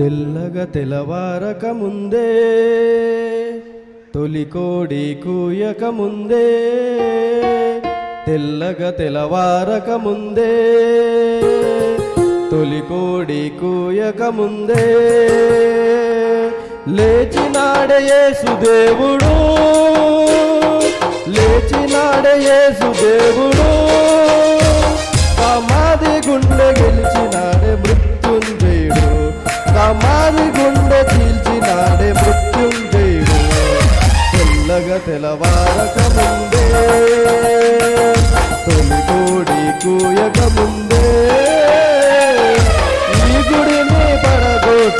తెల్లగా తెలవారక ముందే తొలి కోడి కూయక ముందే తెల్లగా తెలవారక ముందే తొలి కోడి కూయక ముందే. లేచినాడే యేసుదేవుడు లేచినాడే యేసుదేవుడు సమాధి గుండె గెలిచి పండగ తెలవారక ముందే తొలి కోడి కూయక ముందే ఈ గుడిని పడగొట్టమన్నాడే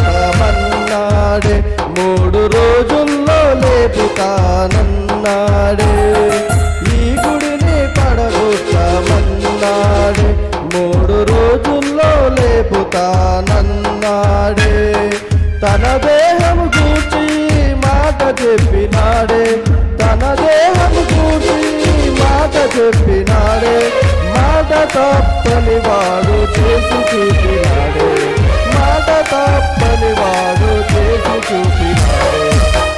మూడు రోజుల్లో లేపుతానన్నాడే. ఈ గుడిని పడగొట్టమన్నాడే మూడు రోజుల్లో లేపుతానన్నాడే. తన దేహము చెప్పినాడే తన దేహము చూసి మాట చెప్పినాడే మాట తప్పని వాడు చేసి చూపినాడే మాట తప్పని వాడు చేసి చూపినాడే.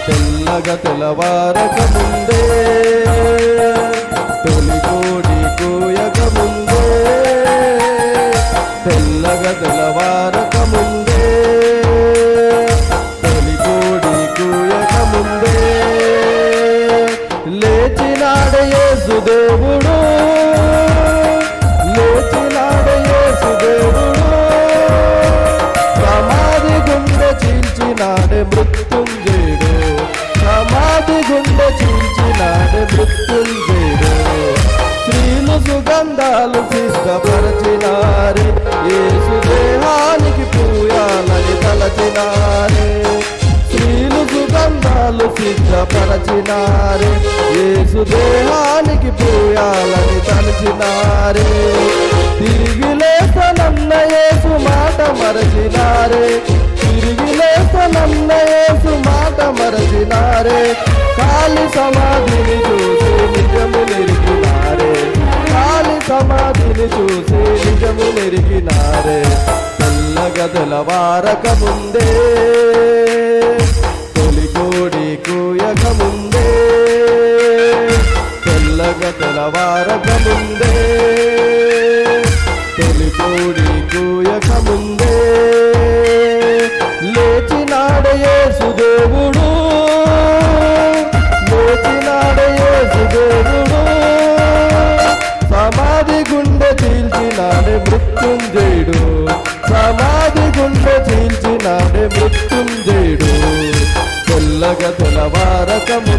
తెల్లగా తెల్లవారక ముందే చీల్చినాడే మృత్యుంజయుడు. సమాధి గుండె చీల్చినాడే మృత్యుంజయుడు. స్త్రీలు సుగంధాలు సిద్ధపరచినారే. యేసు దేహానికి పూయాలని తలచినారే. స్త్రీలు సుగంధాలు సిద్ధపరచినారే. యేసు దేహానికి పూయాలని తలచినారే. తిరిగి లేసనన్న యేసు మాట మరచినారే. తిరిగి యేసు మాట మరచినారే. కాలి సమాధిని చూసి నిజము నెరిగినారే. కాలి సమాధిని చూసి నిజము నెరిగినారే. తెల్లగా వారక ముందే తొలిగోడి కూయక ముందే తెల్లగా వారక ముందే నాడే మృత్యుంజయుడు. తెల్లగా తొలవారకము